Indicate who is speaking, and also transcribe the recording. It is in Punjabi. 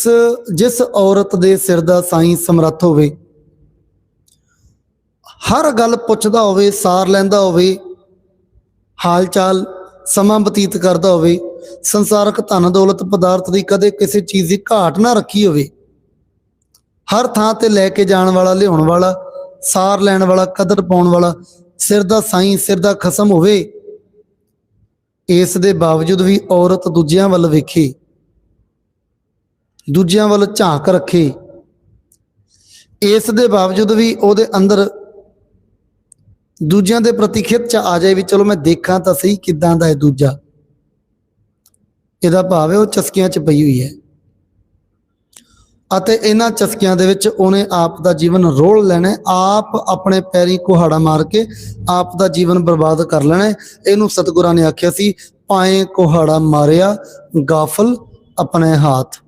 Speaker 1: ਜਿਸ ਜਿਸ ਔਰਤ ਦੇ ਸਿਰ ਦਾ ਸਾਈਂ ਸਮਰੱਥ ਹੋਵੇ, ਹਰ ਗੱਲ ਪੁੱਛਦਾ ਹੋਵੇ, ਸਾਰ ਲੈਂਦਾ ਹੋਵੇ ਹਾਲ ਚਾਲ ਸਮਾਂ ਬਤੀਤ ਕਰਦਾ ਹੋਵੇ, ਸੰਸਾਰਕ ਧਨ ਦੌਲਤ ਪਦਾਰਥ ਦੀ ਕਦੇ ਕਿਸੇ ਚੀਜ਼ ਦੀ ਘਾਟ ਨਾ ਰੱਖੀ ਹੋਵੇ, ਹਰ ਥਾਂ ਤੇ ਲੈ ਕੇ ਜਾਣ ਵਾਲਾ, ਲਿਆਉਣ ਵਾਲਾ, ਸਾਰ ਲੈਣ ਵਾਲਾ, ਕਦਰ ਪਾਉਣ ਵਾਲਾ, ਸਿਰ ਦਾ ਸਾਈਂ, ਸਿਰ ਦਾ ਖਸਮ ਹੋਵੇ, ਇਸ ਦੇ ਬਾਵਜੂਦ ਵੀ ਔਰਤ ਦੂਜਿਆਂ ਵੱਲ ਵੇਖੇ ਦੂਜਿਆਂ ਵੱਲ ਝਾਂਕ ਰੱਖੇ। ਇਸ ਦੇ ਬਾਵਜੂਦ ਵੀ ਉਹਦੇ ਅੰਦਰ ਦੂਜਿਆਂ ਦੇ ਪ੍ਰਤੀ ਖਿੱਚ ਆ ਜਾਏ ਵੀ ਚਲੋ ਮੈਂ ਦੇਖਾਂ ਤਾਂ ਸਹੀ ਕਿਦਾਂ ਦਾ ਹੈ ਦੂਜਾ। ਇਹਦਾ ਭਾਵ ਹੈ ਉਹ ਚਸਕੀਆਂ 'ਚ ਪਈ ਹੋਈ ਹੈ। ਅਤੇ ਇਹਨਾਂ ਚਸਕਿਆਂ ਦੇ ਵਿੱਚ ਉਹਨੇ ਆਪ ਦਾ ਜੀਵਨ ਰੋਲ ਲੈਣਾ ਆਪ ਆਪਣੇ ਪੈਰੀ ਕੁਹਾੜਾ ਮਾਰ ਕੇ ਆਪ ਦਾ ਜੀਵਨ ਬਰਬਾਦ ਕਰ ਲੈਣਾ ਇਹਨੂੰ ਸਤਿਗੁਰਾਂ ਨੇ ਆਖਿਆ ਸੀ, ਪਾਏ ਕੁਹਾੜਾ ਮਾਰਿਆ, ਗਾਫਲ ਆਪਣੇ ਹੱਥ।